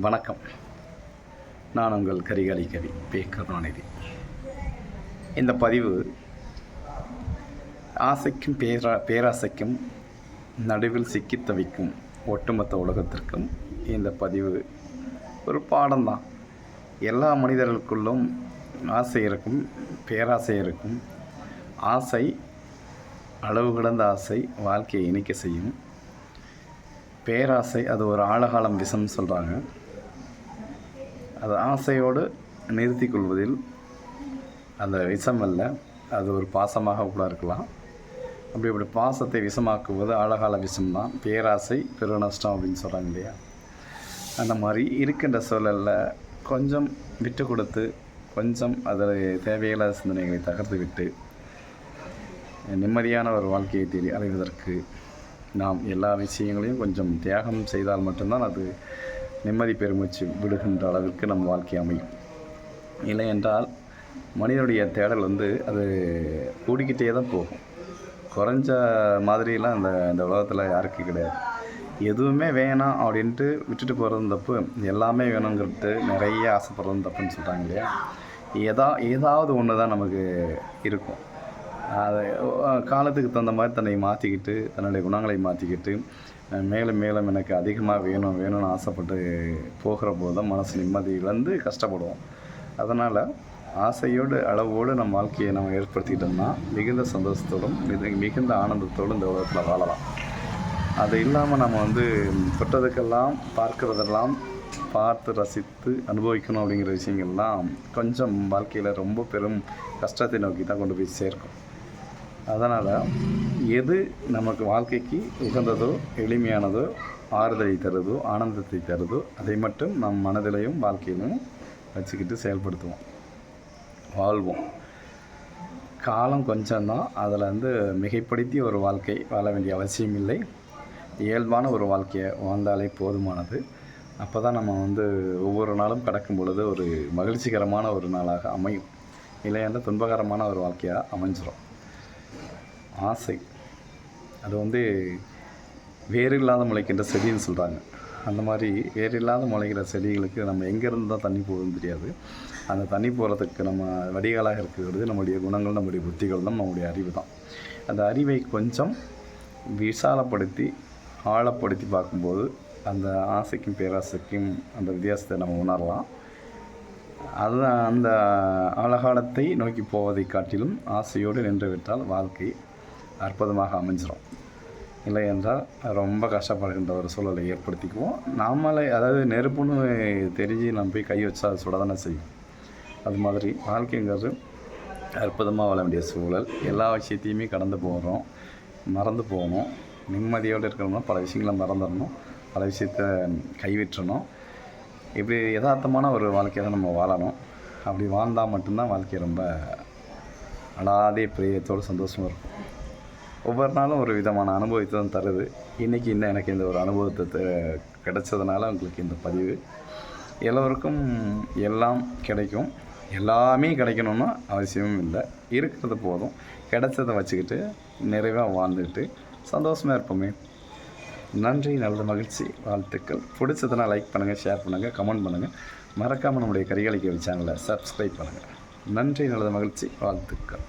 வணக்கம். நான் உங்கள் கரிகாலி கவி பே கருணாநிதி. இந்த பதிவு ஆசைக்கும் பேரா பேராசைக்கும் நடுவில் சிக்கித் தவிக்கும் ஒட்டுமொத்த உலகத்திற்கும் இந்த பதிவு ஒரு பாடம்தான். எல்லா மனிதர்களுக்குள்ளும் ஆசை இருக்கும் பேராசை இருக்கும். ஆசை அளவு கடந்த ஆசை வாழ்க்கையை இணைக்க செய்யும். பேராசை அது ஒரு ஆழகாலம் விஷம்னு சொல்கிறாங்க அது ஆசையோடு நிறுத்தி கொள்வதில் அந்த விஷம் அல்ல அது ஒரு பாசமாக கூட இருக்கலாம். அப்படி அப்படி பாசத்தை விஷமாக்குவது ஆழகால விஷம் தான் பேராசை பெருநஷ்டம் அப்படின்னு சொல்கிறாங்க இல்லையா? அந்த மாதிரி இருக்கின்ற சூழலில் கொஞ்சம் விட்டு கொடுத்து கொஞ்சம் அதில் தேவையில்லாத சிந்தனைகளை தகர்த்து விட்டு நிம்மதியான ஒரு வாழ்க்கையை தேடி அடைவதற்கு நாம் எல்லா விஷயங்களையும் கொஞ்சம் தியாகம் செய்தால் மட்டும்தான் அது நிம்மதி பெருமூச்சு விடுகின்ற அளவிற்கு நம் வாழ்க்கை அமையும். இல்லை என்றால் மனிதனுடைய தேடல் வந்து அது கூடிக்கிட்டே தான் போகும். குறைஞ்ச மாதிரிலாம் இந்த இந்த உலகத்தில் யாருக்கு கிடையாது. எதுவுமே வேணாம் அப்படின்ட்டு விட்டுட்டு போகிறதும் தப்பு. எல்லாமே வேணுங்கிறது நிறைய ஆசைப்படுறதும் தப்புன்னு சொல்கிறாங்க இல்லையா? ஏதா ஏதாவது ஒன்று தான் நமக்கு இருக்கும். அதை காலத்துக்கு தகுந்த மாதிரி தன்னை மாற்றிக்கிட்டு தன்னுடைய குணங்களை மாற்றிக்கிட்டு மேலும் மேலும் எனக்கு அதிகமாக வேணும் வேணும்னு ஆசைப்பட்டு போகிற போது தான் மனசு நிம்மதி இழந்து கஷ்டப்படுவோம். அதனால் ஆசையோடு அளவோடு நம்ம வாழ்க்கையை நம்ம ஏற்படுத்திக்கிட்டோம்னா மிகுந்த சந்தோஷத்தோடும் மிக மிகுந்த ஆனந்தத்தோடும் இந்த உலகத்தில் வாழலாம். அது இல்லாமல் நம்ம வந்து தொட்டதுக்கெல்லாம் பார்க்குறதெல்லாம் பார்த்து ரசித்து அனுபவிக்கணும் அப்படிங்கிற விஷயங்கள்லாம் கொஞ்சம் வாழ்க்கையில் ரொம்ப பெரும் கஷ்டத்தை நோக்கி தான் கொண்டு போய் சேர்க்கும். அதனால் எது நமக்கு வாழ்க்கைக்கு உகந்ததோ எளிமையானதோ ஆறுதலை தருதோ ஆனந்தத்தை தருதோ அதை மட்டும் நம் மனதிலையும் வாழ்க்கையிலும் வச்சுக்கிட்டு செயல்படுத்துவோம். வாழ்வோம். காலம் கொஞ்சம்தான். அதில் வந்து மிகைப்படுத்தி ஒரு வாழ்க்கை வாழ வேண்டிய அவசியம் இல்லை. இயல்பான ஒரு வாழ்க்கையை வாழ்ந்தாலே போதுமானது. அப்போ தான் நம்ம வந்து ஒவ்வொரு நாளும் கடக்கும் பொழுது ஒரு மகிழ்ச்சிகரமான ஒரு நாளாக அமையும். இல்லையென்றால் துன்பகரமான ஒரு வாழ்க்கையாக அமைஞ்சிடும் ஆசை. அது வந்து வேறு இல்லாத முளைக்கின்ற செடின்னு சொல்கிறாங்க அந்த மாதிரி வேறு இல்லாத முளைக்கிற செடிகளுக்கு நம்ம எங்கேருந்து தான் தண்ணி போகுதுன்னு தெரியாது. அந்த தண்ணி போகிறதுக்கு நம்ம வடிகாலாக இருக்கிறது நம்முடைய குணங்கள் நம்முடைய புத்திகள் தான் நம்முடைய அறிவு தான். அந்த அறிவை கொஞ்சம் விசாலப்படுத்தி ஆழப்படுத்தி பார்க்கும்போது அந்த ஆசைக்கும் பேராசைக்கும் அந்த வித்தியாசத்தை நம்ம உணரலாம். அது அந்த அழகாலத்தை நோக்கி போவதை காட்டிலும் ஆசையோடு நின்றுவிட்டால் வாழ்க்கை அற்புதமாக அமைஞ்சிடும் இல்லை என்றால் ரொம்ப கஷ்டப்படுகின்ற ஒரு சூழலை ஏற்படுத்திக்குவோம். நாமளே அதாவது நெருப்புன்னு தெரிஞ்சு நம்ம போய் கை வச்சா அது சுட தானே செய்யும். அது மாதிரி வாழ்க்கைங்கிறது அற்புதமாக வாழ வேண்டிய சூழல். எல்லா விஷயத்தையுமே கடந்து போகிறோம் மறந்து போகணும். நிம்மதியோடு இருக்கணும்னா பல விஷயங்களை மறந்துடணும். பல விஷயத்த கைவிற்றணும் இப்படி யதார்த்தமான ஒரு வாழ்க்கையை தான் நம்ம வாழணும். அப்படி வாழ்ந்தால் மட்டும்தான் வாழ்க்கை ரொம்ப அடாதே பிரியத்தோடு சந்தோஷமாக இருக்கும். ஒவ்வொரு நாளும் ஒரு விதமான அனுபவத்தை தான் தருது. இன்றைக்கி இந்த எனக்கு இந்த ஒரு அனுபவத்தை கிடைச்சதுனால உங்களுக்கு இந்த பதிவு. எல்லோருக்கும் எல்லாம் கிடைக்கும். எல்லாமே கிடைக்கணும்னு அவசியமும் இல்லை. இருக்கிறது போதும். கிடைச்சதை வச்சுக்கிட்டு நிறைவாக வாழ்ந்துக்கிட்டு சந்தோஷமாக இருப்போமே. நன்றி நல்ல மகிழ்ச்சி வாழ்த்துக்கள். பிடிச்சதுனா லைக் பண்ணுங்கள் ஷேர் பண்ணுங்கள் கமெண்ட் பண்ணுங்கள் மறக்காமல் நம்முடைய கரிகாலிக்கல் சேனலை சப்ஸ்கிரைப் பண்ணுங்கள் நன்றி நல்லது மகிழ்ச்சி வாழ்த்துக்கள்.